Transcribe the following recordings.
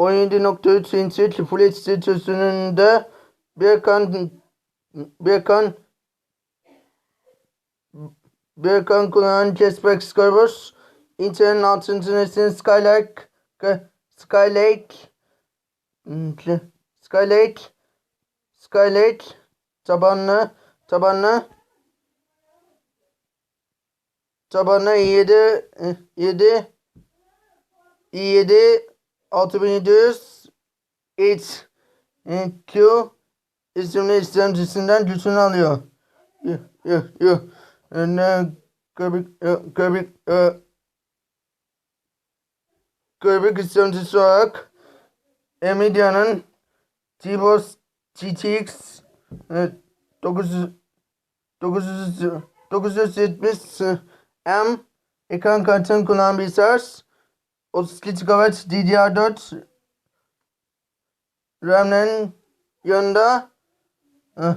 17.3 inçlik Full HD çözünürlüğünde bir kan bir kan bir kan kullanan Cashback Scoreboard Intel'in 6. nesil Skylake Skylake Skylake Skylake tabanlı tabanlı tabanlı 7 7 i7 6700 H Q isimli istemcisinden gücünü alıyor. Yuh yuh yuh. Ne köpük köpük köpük istemcisi olarak Nvidia'nın GeForce GTX e, 900 900 970 M ekran kartını kullanan bilgisayar 32 GB DDR4 RAM'lerin yanında. Eh,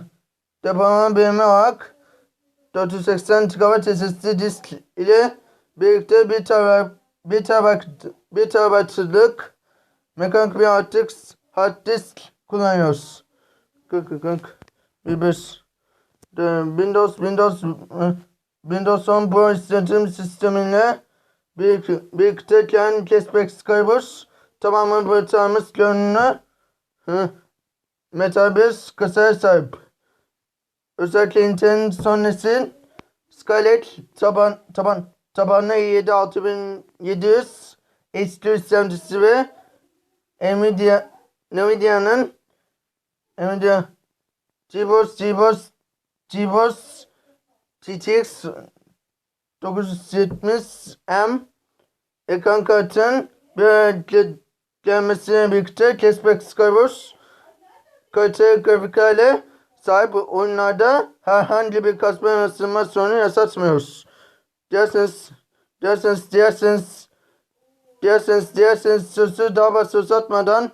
depolama birimi olarak 480 GB SSD disk ile birlikte 1 TB 1 TB 1 mekanik bir hard disk, hard disk kullanıyoruz. 40 40 bir bir. De Windows Windows Windows 10 Pro işletim sistemiyle bir birlikteyken Cashback Skybers tamamen bırakacağımız görünümlü hı, Metal bir kasaya sahip. Özellikle Intel'in son nesil Skylake taban taban tabanlı i7 6700 HD işlemcisi ve Nvidia Nvidia'nın Nvidia GeForce GeForce GeForce GTX 970M ekran kartın bir gelmesiyle birlikte Cashback Skywars kalite grafiklerle sahip oyunlarda herhangi bir kasma ve ısınma sorunu yaşatmıyoruz. Derseniz, derseniz, derseniz, derseniz, derseniz sözü daha fazla uzatmadan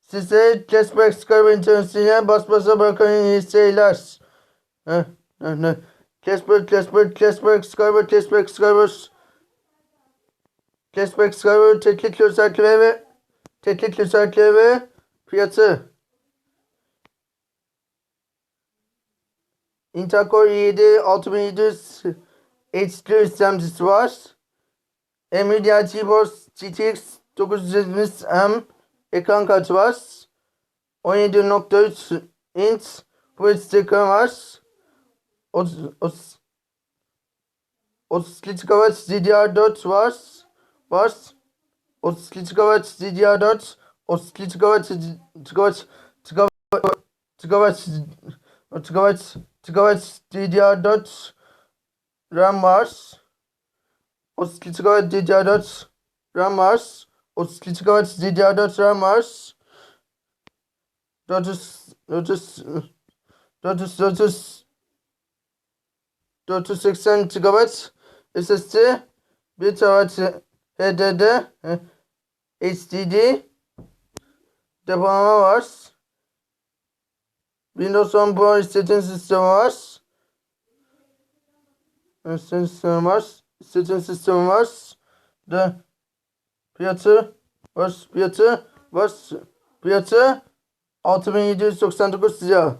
size Cashback Skywars internetiyle bas basa bırakan iyi seyirler. Cashback, cashback, cashback, Skyward, cashback, Skyward. Cashback, Skyward, teknik özellikleri ve teknik özellikleri ve fiyatı. Intel Core i7 6700 HD işlemcisi var. Nvidia GeForce GTX 970M ekran kartı var. 17.3 inç HD ekran var. 30, 30, 32 GB DDR4 var. Var. 32 GB DDR4 32 GB GB GB GB GB DDR4 RAM var. 32 GB DDR4 RAM var. 32 GB DDR4 RAM var. 400 400 400 400 480 GB SSD 1 TB HDD HDD depolama var. Windows 10 Pro işletim sistemi var. İşletim sistemi var. İşletim sistemi var. De fiyatı var. Fiyatı var. Fiyatı 6799 lira.